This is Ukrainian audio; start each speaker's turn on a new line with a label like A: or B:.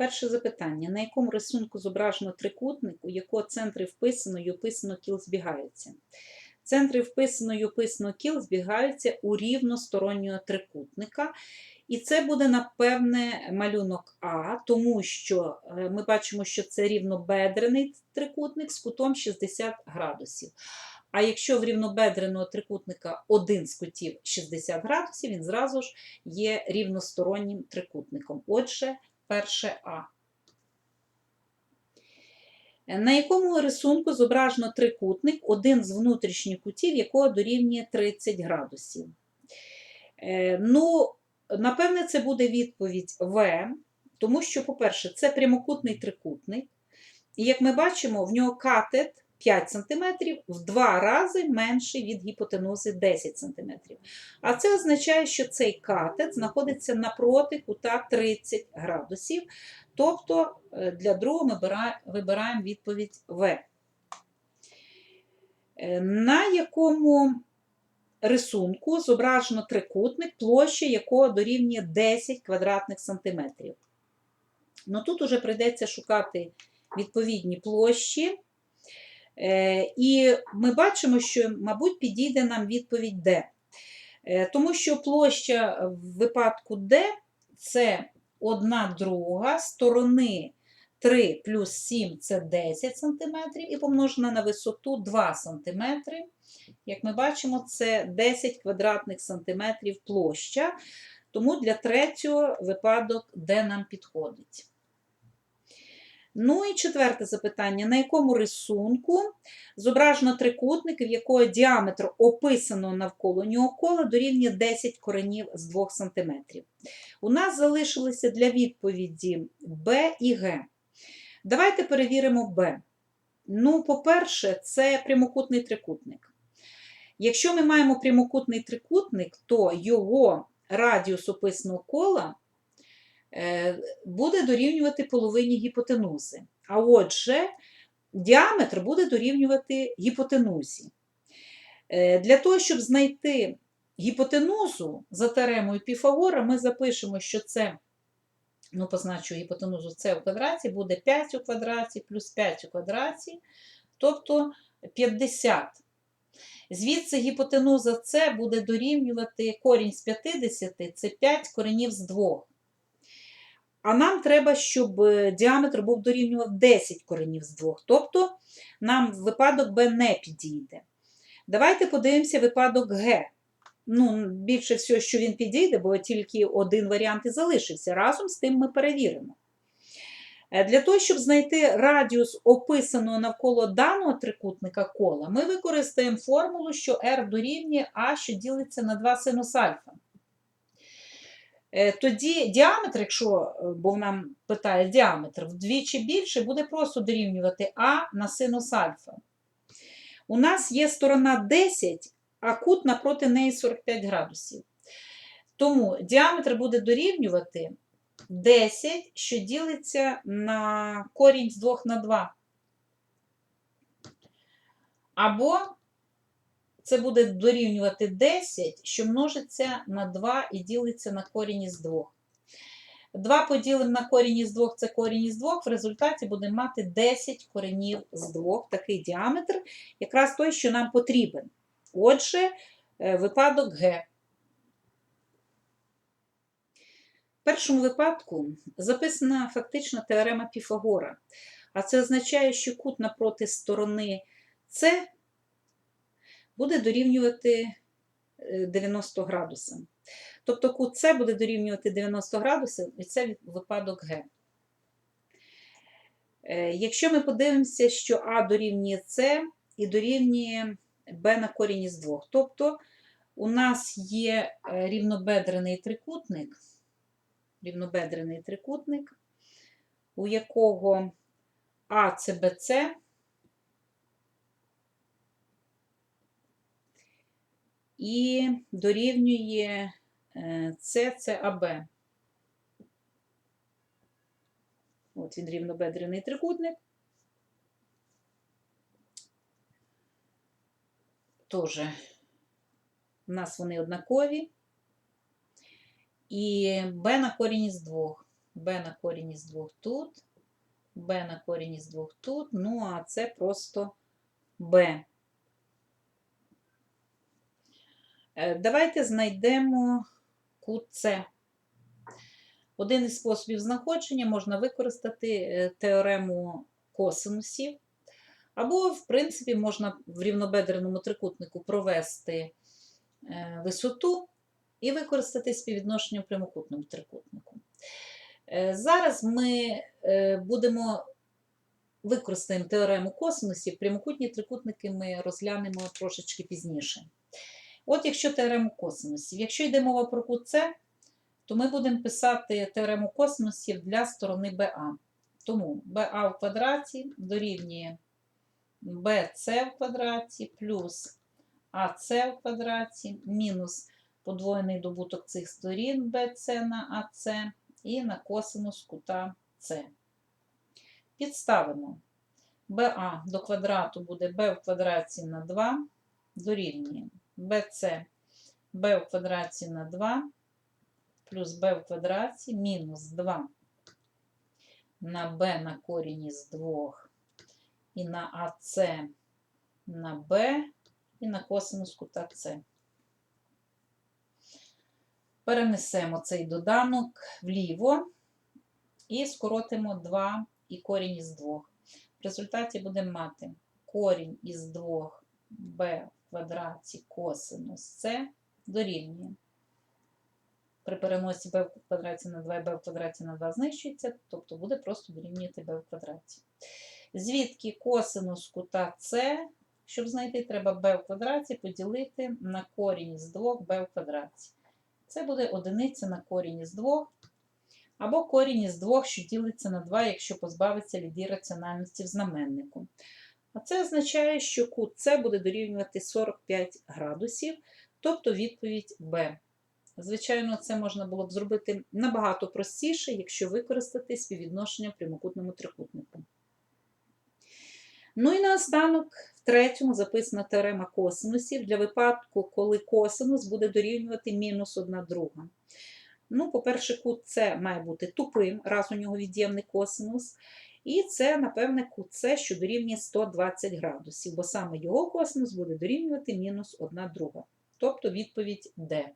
A: Перше запитання: на якому рисунку зображено трикутник, у якого центри вписано і описано кіл збігаються? Центри вписано і описано кіл збігаються у рівностороннього трикутника. І це буде, напевне, малюнок А, тому що е, ми бачимо, що це рівнобедрений трикутник з кутом 60 градусів. А якщо в рівнобедреного трикутника один з кутів 60 градусів, він зразу ж є рівностороннім трикутником. Отже, перше А. На якому рисунку зображено трикутник, один з внутрішніх кутів, якого дорівнює 30 градусів? Е, Ну, напевне, це буде відповідь В, тому що, по-перше, це прямокутний трикутник. І як ми бачимо, в нього катет 5 см в два рази менший від гіпотенузи 10 см. А це означає, що цей катет знаходиться напроти кута 30 градусів. Тобто е, для другого ми вибираємо відповідь В. Е, На якому рисунку зображено трикутник, площа якого дорівнює 10 квадратних сантиметрів. Ну, тут уже прийдеться шукати відповідні площі. Е, І ми бачимо, що, мабуть, підійде нам відповідь Д. Е, Тому що площа в випадку Д це 1 друга сторони 3 плюс 7 це 10 см, і помножена на висоту 2 см. Як ми бачимо, це 10 квадратних сантиметрів площа. Тому для третього випадок Д нам підходить. Ну і четверте запитання: на якому рисунку зображено трикутник, в якого діаметр описано навколо нього кола дорівнює 10 коренів з 2 см? У нас залишилися для відповіді Б і Г. Давайте перевіримо Б. Ну, по-перше, це прямокутний трикутник. Якщо ми маємо прямокутний трикутник, то його радіус описаного кола буде дорівнювати половині гіпотенузи. А отже, діаметр буде дорівнювати гіпотенузі. Е, Для того, щоб знайти гіпотенузу за теоремою Піфагора, ми запишемо, що це, ну, позначу гіпотенузу С у квадраті, буде 5 у квадраті плюс 5 у квадраті, тобто 50. Звідси гіпотенуза С буде дорівнювати корінь з 50, це 5 коренів з 2. А нам треба, щоб е, діаметр був дорівнював 10 коренів з 2. Тобто нам випадок Б не підійде. Давайте подивимося випадок Г. Ну, більше всього, що він підійде, бо тільки один варіант і залишився. Разом з тим ми перевіримо. Е, Для того, щоб знайти радіус описаного навколо даного трикутника кола, ми використаємо формулу, що R дорівнює А, що ділиться на 2 синус альфа. Е, Тоді діаметр, якщо, е, бо нам питає діаметр, вдвічі більше, буде просто дорівнювати А на синус альфа. У нас є сторона 10, а кут напроти неї 45 градусів. Тому діаметр буде дорівнювати 10, що ділиться на корінь з 2 на 2. Або це буде дорівнювати 10, що множиться на 2 і ділиться на корінь із 2. 2 поділимо на корінь із 2 це корінь із 2, в результаті будемо мати 10 коренів з 2, такий діаметр, якраз той, що нам потрібен. Отже, е, випадок Г. В першому випадку записана фактично теорема Піфагора. А це означає, що кут напроти сторони С буде дорівнювати е, 90 градусам. Тобто кут С буде дорівнювати 90 градусів, і це випадок Г. Е, Якщо ми подивимося, що А дорівнює С і дорівнює Б на корінь із 2. Тобто у нас є е, рівнобедрений трикутник, рівнобедрений трикутник, у якого А це БЦ, і дорівнює е, С це АБ. От він рівнобедрений трикутник. Теж у нас вони однакові. І b на корінь із 2. b на корінь із 2 тут, b на корінь із 2 тут, ну а це просто b. Давайте знайдемо кут. Один із способів знаходження можна використати е, теорему косинусів, або, в принципі, можна в рівнобедреному трикутнику провести е, висоту і використати співвідношення в прямокутному трикутнику. Е, Зараз ми е, будемо використаємо теорему косинусів, прямокутні трикутники ми розглянемо трошечки пізніше. От якщо теорему косинусів, якщо йде мова про кут С, то ми будемо писати теорему косинусів для сторони БА. Тому БА в квадраті дорівнює BC в квадраті плюс АС в квадраті мінус подвоєний добуток цих сторін BC на АС і на косинус кута С. Підставимо БА до квадрату буде b в квадраті на 2 дорівнює BC b в квадраті на 2 плюс b в квадраті мінус 2 на b на корінь із 2 і на АС на b і на косинус кута С. Перенесемо цей доданок вліво і скоротимо 2 і корінь із 2. В результаті будемо мати корінь із 2 b квадраті косинус С дорівнює. При переносі b в квадраті на 2 і b в квадраті на 2 знищується, тобто буде просто дорівнювати b в квадраті. Звідки косинус кута С, щоб знайти, треба b в квадраті поділити на корінь із 2 b в квадраті. Це буде одиниця на корінь із 2, або корінь із 2, що ділиться на 2, якщо позбавиться від ірраціональності в знаменнику. А це означає, що кут С буде дорівнювати 45 градусів, тобто відповідь Б. Звичайно, це можна було б зробити набагато простіше, якщо використати співвідношення прямокутному трикутнику. Ну і наостанок, в третьому записана теорема косинусів для випадку, коли косинус буде дорівнювати мінус 1 друга. Ну, по-перше, кут С має бути тупим, раз у нього від'ємний косинус. І це, напевне, С, що дорівнює 120 градусів, бо саме його косинус буде дорівнювати мінус 1 друга. Тобто відповідь Д.